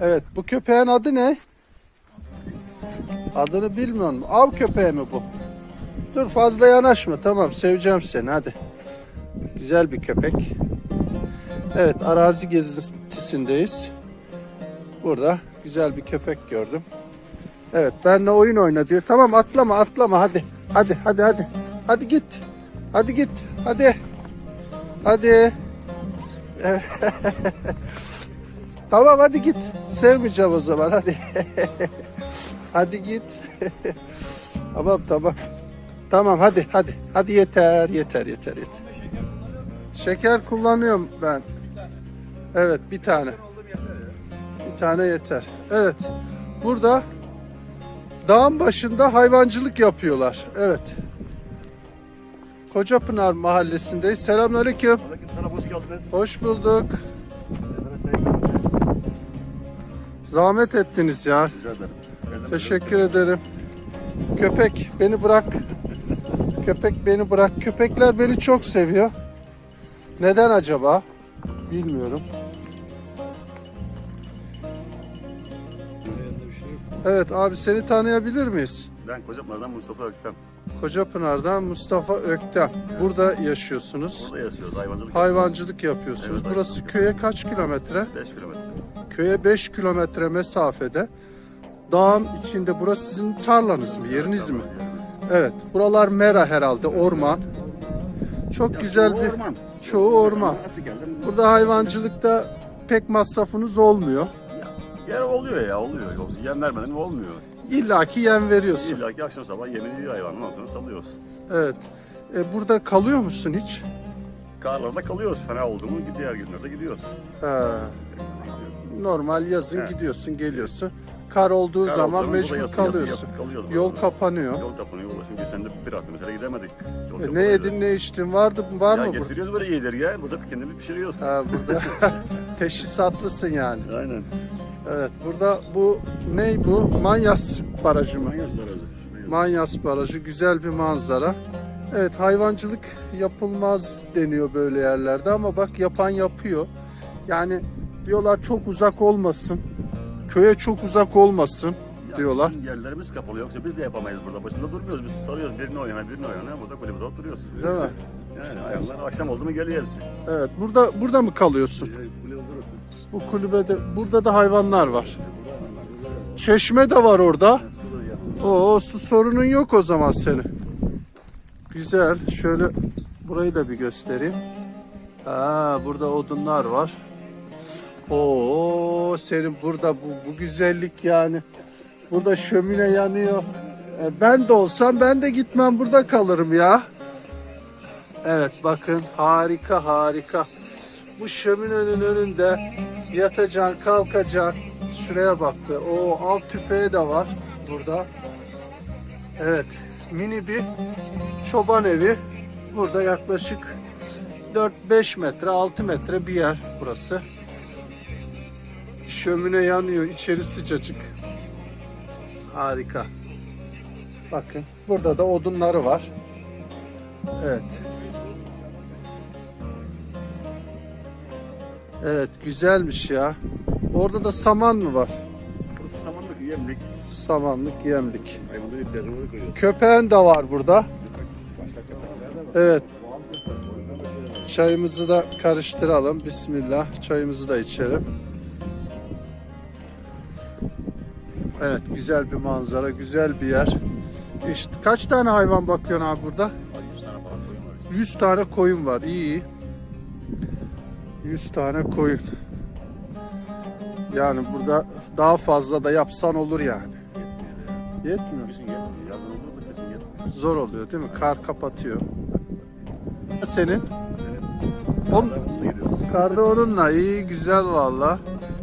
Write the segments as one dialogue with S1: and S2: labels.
S1: Evet bu köpeğin adı ne? Adını bilmiyor musun? Av köpeği mi bu? Dur fazla yanaşma tamam seveceğim seni hadi. Güzel bir köpek. Evet arazi gezintisindeyiz. Burada güzel bir köpek gördüm. Evet benle oyun oyna diyor. Tamam atlama atlama hadi. Hadi hadi hadi. Hadi git. Hadi git. Hadi. Hadi. Tamam hadi git. Sevmeyeceğim o zaman hadi. hadi git. tamam tamam. Tamam hadi hadi. Hadi yeter yeter yeter yeter. Şeker kullanıyorum ben. Evet bir tane. Bir tane yeter. Evet. Burada dağın başında hayvancılık yapıyorlar. Evet. Kocapınar mahallesindeyiz. Selamünaleyküm.
S2: Hoş
S1: bulduk. Zahmet ettiniz ya.
S2: Rica ederim.
S1: Teşekkür ederim. Köpek beni bırak. Köpek beni bırak. Köpekler beni çok seviyor. Neden acaba? Bilmiyorum. Evet abi seni tanıyabilir miyiz?
S2: Ben Kocapınar'dan Mustafa Öktem.
S1: Kocapınar'dan Mustafa Öktem. Burada yaşıyorsunuz.
S2: Burada yaşıyoruz, hayvancılık
S1: Hayvancılık yapıyorsunuz.
S2: Evet,
S1: Burası köye kaç kilometre?
S2: yapıyoruz. 5 kilometre.
S1: Köye 5 kilometre mesafede. Dağın içinde burası sizin tarlanız mı? Yeriniz mi? Evet. Buralar mera herhalde orman. Çok güzel bir çoğu orman. Burada hayvancılıkta pek masrafınız olmuyor.
S2: Yer oluyor ya, oluyor. Yem vermeden olmuyor.
S1: İlla ki yem veriyorsun.
S2: İlla ki akşam sabah yemini yiyor hayvanın, sonra salıyoruz.
S1: Evet. E, burada kalıyor musun hiç?
S2: Karlarda kalıyoruz, fena oldu mu diğer günlerde gidiyoruz.
S1: Ha, normal yazın
S2: Evet.
S1: gidiyorsun, geliyorsun. Kar olduğu
S2: Kar
S1: zaman
S2: oldu mu
S1: mecbur
S2: burada yatıp-
S1: kalıyorsun.
S2: yatıp kalıyoruz
S1: Yol
S2: burada.
S1: kapanıyor.
S2: Yol kapanıyor, ulaşım bir sene bir hafta mesela gidemedik. Yol
S1: E, ne yedin ne içtin vardı var
S2: Ya
S1: mı burada?
S2: getiriyoruz böyle iyileri ya, burada kendimiz pişiriyoruz.
S1: Ha, burada teşhisatlısın yani.
S2: Aynen.
S1: Evet burada bu ne bu? Manyas Barajı mı?
S2: Manyas barajı.
S1: Manyas Barajı güzel bir manzara. Evet hayvancılık yapılmaz deniyor böyle yerlerde ama bak yapan yapıyor. Yani diyorlar çok uzak olmasın. Köye çok uzak olmasın
S2: Ya
S1: diyorlar.
S2: Bizim yerlerimiz kapalı yoksa biz de yapamayız burada. Başında durmuyoruz. Biz sarıyoruz birini o yana birini o yana. Burada kulübede oturuyoruz.
S1: Değil mi?
S2: Yani hayvanlar akşam oldu mu geliyor hepsi.
S1: Evet burada burada mı kalıyorsun?
S2: Kulübe burası.
S1: Bu kulübede burada da hayvanlar var. Çeşme de var orada. Oo su sorunun yok o zaman senin. Güzel. Şöyle burayı da bir göstereyim. Ha burada odunlar var. Oo senin burada bu, bu güzellik yani. Burada şömine yanıyor. E, ben de olsam ben de gitmem burada kalırım ya. Evet bakın harika harika. Bu şöminenin önünde yatacaksın kalkacaksın. Şuraya bak be. O alt tüfeği de var burada. Evet mini bir çoban evi. Burada yaklaşık 4-5 metre 6 metre bir yer burası. Şömine yanıyor. içeri sıcacık. Harika. Bakın burada da odunları var. Evet. Evet güzelmiş ya. Orada da saman mı var?
S2: Burası samanlık, yemlik.
S1: Samanlık yemlik.
S2: Hayvanları iplerini koyuyoruz.
S1: Köpeğin de var burada. Evet. Çayımızı da karıştıralım. Bismillah. Çayımızı da içelim. Evet güzel bir manzara, güzel bir yer. İşte kaç tane hayvan bakıyorsun abi burada?
S2: 100 tane falan koyun var.
S1: 100 tane koyun var. İyi. iyi. 100 tane koyun. Yani burada daha fazla da yapsan olur yani. Yetmiyor.
S2: Yetmiyor. Yazın olur da kışın yetmiyor.
S1: Zor oluyor değil mi? Kar kapatıyor. Senin? On, karda onunla iyi güzel valla.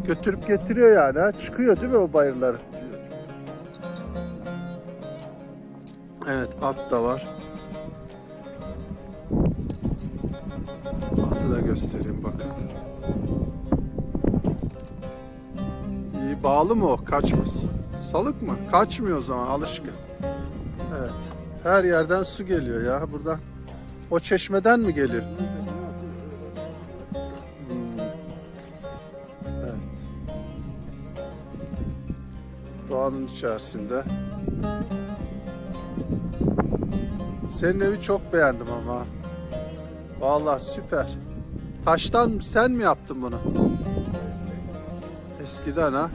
S1: Götürüp getiriyor yani ha. Çıkıyor değil mi o bayırları? Evet at da var. Atı da göstereyim bakın. İyi bağlı mı o? Kaçmaz. Salık mı? Kaçmıyor o zaman alışkın. Evet. Her yerden su geliyor ya buradan. O çeşmeden mi geliyor? Evet. Doğanın içerisinde. Senin evi çok beğendim ama. Vallahi süper. Taştan sen mi yaptın bunu? Eskiden ha?